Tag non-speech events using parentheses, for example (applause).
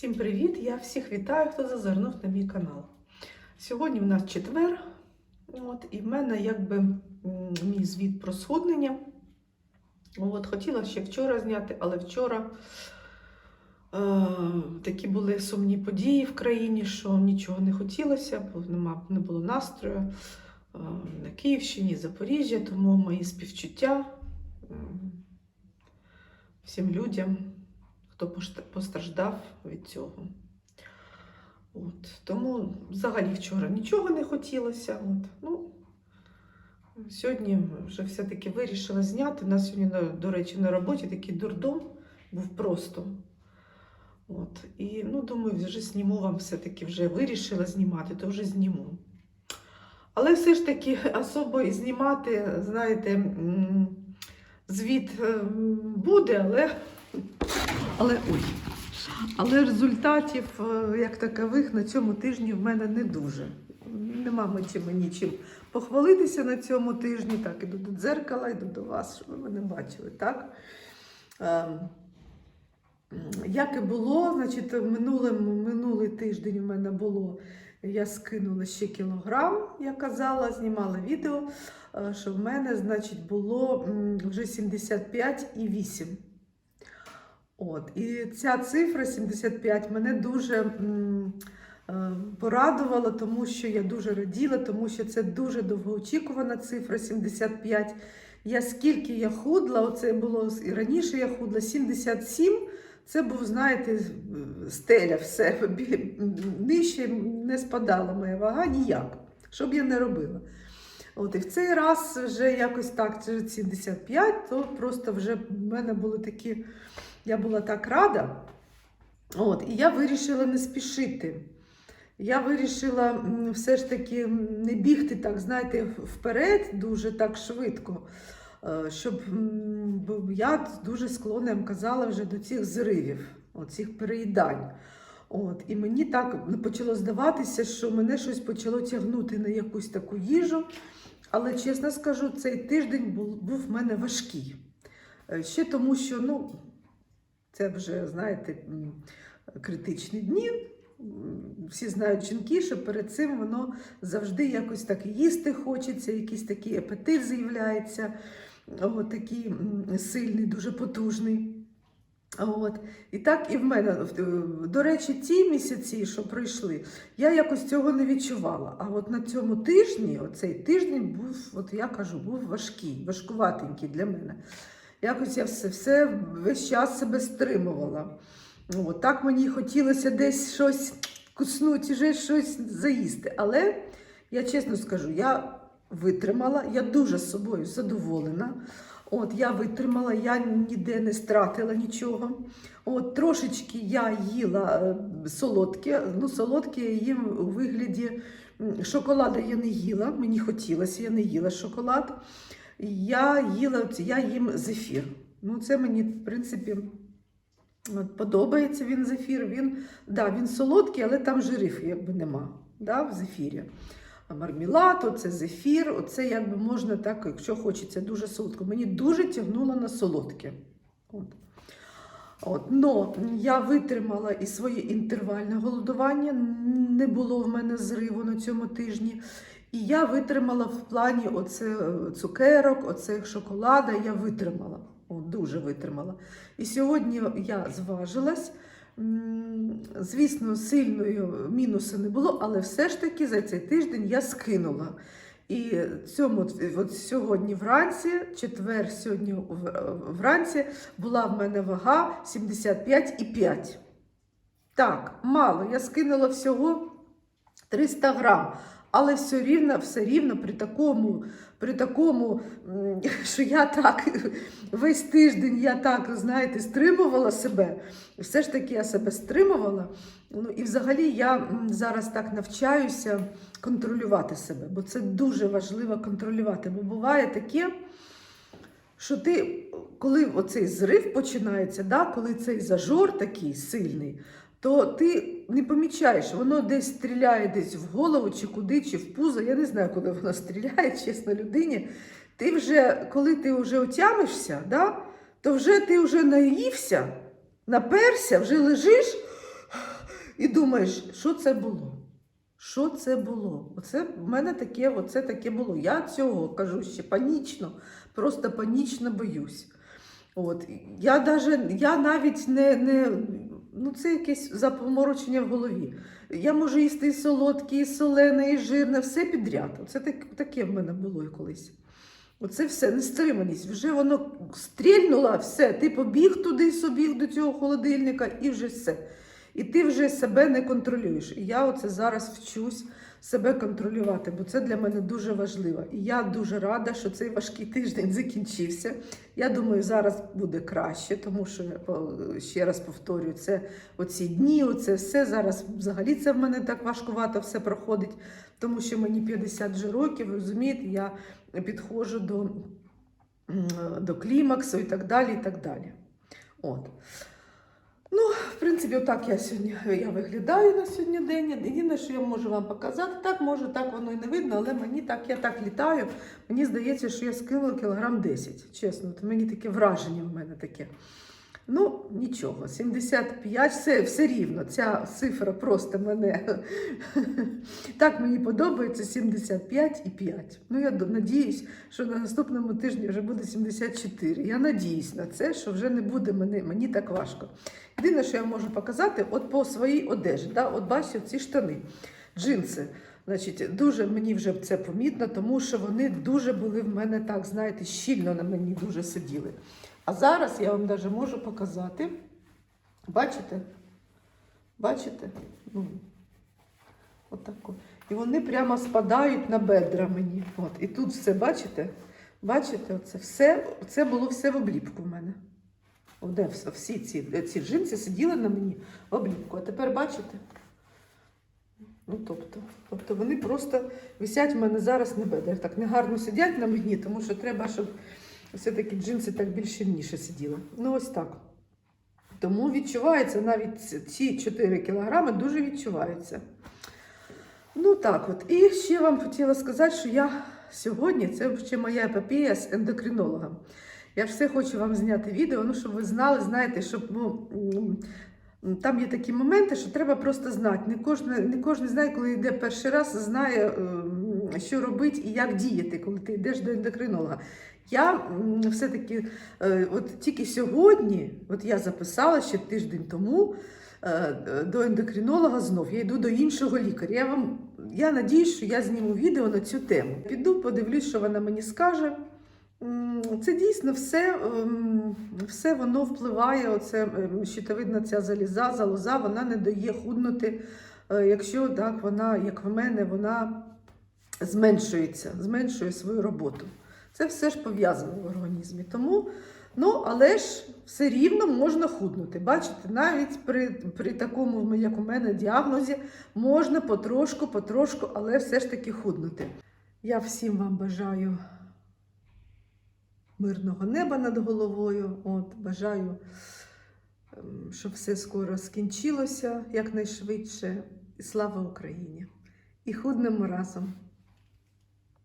Всім привіт! Я всіх вітаю, хто зазирнув на мій канал. Сьогодні в нас четвер, от, і в мене якби мій звіт про схуднення. От, хотіла ще вчора зняти, але вчора е, такі були сумні події в країні, що нічого не хотілося, бо нема, не було настрою е, на Київщині, Запоріжжя, тому мої співчуття м, всім людям хто постраждав від цього. От. Тому взагалі вчора нічого не хотілося. От. Ну, сьогодні вже все-таки вирішила зняти. У нас сьогодні, до речі, на роботі такий дурдом був просто. От. І ну, думаю, вже зніму вам все-таки вже вирішила знімати, то вже зніму. Але все ж таки особо знімати, знаєте, звіт ем, буде, але але ой. Але результатів е, як такових на цьому тижні в мене не дуже. Нема мені мені чим похвалитися на цьому тижні. Так, іду до дзеркала, йду до вас, щоб ви мене бачили. Так? Ем, Як і було, значить, минулим, минулий тиждень у мене було, я скинула ще кілограм, я казала, знімала відео, е, що в мене, значить, було вже 75,8. От, і ця цифра 75 мене дуже м, е, порадувала, тому що я дуже раділа, тому що це дуже довгоочікувана цифра 75. Я скільки я худла, оце було і раніше я худла 77. Це був, знаєте, стеля все. (laughs) Нижче не спадала моя вага ніяк, що б я не робила. От, і в цей раз вже якось так, це 75, то просто вже в мене були такі. Я була так рада. От, і я вирішила не спішити. Я вирішила все ж таки не бігти так, знаєте, вперед дуже так швидко. е, Щоб я дуже склонна, казала вже до цих зривів, цих переїдань. От, і мені так почало здаватися, що мене щось почало тягнути на якусь таку їжу. Але чесно скажу, цей тиждень був, був в мене важкий. Е, Ще тому, що ну, це вже, знаєте, критичні дні. Всі знають жінки, що перед цим воно завжди якось так їсти хочеться, якийсь такий апетит з'являється, такий сильний, дуже потужний. От. І так і в мене. Е, До речі, ті місяці, що пройшли, я якось цього не відчувала. А от на цьому тижні, оцей тиждень був, от я кажу, був важкий, важкуватенький для мене. Якось я все, все весь час себе стримувала. От, так мені хотілося десь щось куснути, вже щось заїсти. Але я чесно скажу, я витримала, я дуже з собою задоволена. От, я витримала, я ніде не стратила нічого. От, трошечки я їла е, солодке. Ну, солодке я їм у вигляді шоколада я не їла. Мені хотілося, я не їла шоколад. Я їла, я їм зефір. Ну, це мені, в принципі, от, подобається він зефір. Він, да, він солодкий, але там жирів якби нема да, в зефірі. А Мармелад, оце зефір, оце якби можна так, якщо хочеться, дуже солодко. Мені дуже тягнуло на солодке. От. От. Но я витримала і своє інтервальне голодування, не було в мене зриву на цьому тижні. І я витримала в плані оце, е, цукерок, оцих шоколада, я витримала. О, дуже витримала. І сьогодні я зважилась. Звісно, сильної мінусу не було, але все ж таки за цей тиждень я скинула. І цьому от сьогодні вранці, четвер сьогодні вранці, була в мене вага 75,5. Так, мало. Я скинула всього 300 грам. Але все рівно, все рівно при такому, при такому, що я так весь тиждень я так, знаєте, стримувала себе. Все ж таки я себе стримувала. Ну і взагалі я зараз так навчаюся контролювати себе, бо це дуже важливо контролювати. Бо буває таке, що ти, коли оцей зрив починається, да, коли цей зажор такий сильний, то ти не помічаєш, воно десь стріляє десь в голову, чи куди, чи в пузо. Я не знаю, куди воно стріляє, (laughs) чесно, людині. Ти вже, коли ти вже отямишся, да, то вже ти вже наївся, наперся, вже лежиш, І думаєш, що це було? Що це було? Оце в мене таке, оце таке було. Я цього кажу ще панічно, просто панічно боюсь. От. Я, даже, я навіть не, не ну це якесь запоморочення в голові. Я можу їсти і солодке, і солене, і жирне, все підряд. Оце так, таке в мене було і колись. Оце все, нестриманість. Вже воно стрільнуло, все. Ти побіг туди собі до цього холодильника і вже все. І ти вже себе не контролюєш. І я оце зараз вчусь себе контролювати, бо це для мене дуже важливо. І я дуже рада, що цей важкий тиждень закінчився. Я думаю, зараз буде краще, тому що е, ще раз повторюю, це оці дні, оце все зараз взагалі це в мене так важкувато все проходить, тому що мені 50 вже років, розумієте, я підходжу до, до клімаксу і так далі. і так далі. От. Ну, в принципі, отак я сьогодні я виглядаю на сьогодні день. Єдине, що я можу вам показати, так може, так воно і не видно, але мені так, я так літаю. Мені здається, що я скинула кілограм 10. Чесно, от мені таке враження в мене таке. Ну, нічого, 75, все, все рівно. Ця цифра просто мене (laughs) так мені подобається 75 і 5. Ну, я надіюсь, що на наступному тижні вже буде 74. Я надіюсь на це, що вже не буде мене, мені так важко. Єдине, що я можу показати, от по своїй одежі. Да? От бачите, ці штани, джинси. Значить, дуже мені вже це помітно, тому що вони дуже були в мене так, знаєте, щільно на мені дуже сиділи. А зараз я вам навіть можу показати. Бачите? Бачите? Ну, отако. І вони прямо спадають на бедра мені. От. І тут все, бачите? Бачите, оце все, це було все в обліпку в мене. Де все- всі ці, ці джинси сиділи на мені в обліпку. А тепер бачите? Ну, тобто, тобто вони просто висять в мене зараз на бедрах. Так негарно сидять на мені, тому що треба, щоб все-таки джинси так більш щільніше сиділи. Ну, ось так. Тому відчувається навіть ці- ці 4 кілограми дуже відчуваються. Ну так от. І ще вам хотіла сказати, що я сьогодні, це ще моя епопея з ендокринологом. Я все хочу вам зняти відео, ну, щоб ви знали, знаєте, щоб ну, там є такі моменти, що треба просто знати. Не кожен, не кожен знає, коли йде перший раз, знає, ем, що робити і як діяти, коли ти йдеш до ендокринолога. Я все-таки е, от тільки сьогодні, от я записала ще тиждень тому е, до ендокринолога знов. Я йду до іншого лікаря. Я вам я надіюсь, що я зніму відео на цю тему. Піду, подивлюсь, що вона мені скаже. Це дійсно все, ем, все воно впливає. Оце ем, щитовидна ця заліза, залоза, вона не дає худнути, е, якщо так вона, як в мене, вона зменшується, зменшує свою роботу. Це все ж пов'язано в організмі. Тому, ну, але ж все рівно можна худнути. Бачите, навіть при, при такому, як у мене, діагнозі можна потрошку, потрошку, але все ж таки худнути. Я всім вам бажаю мирного неба над головою. От, бажаю, ем, щоб все скоро скінчилося якнайшвидше. І слава Україні! І худнемо разом!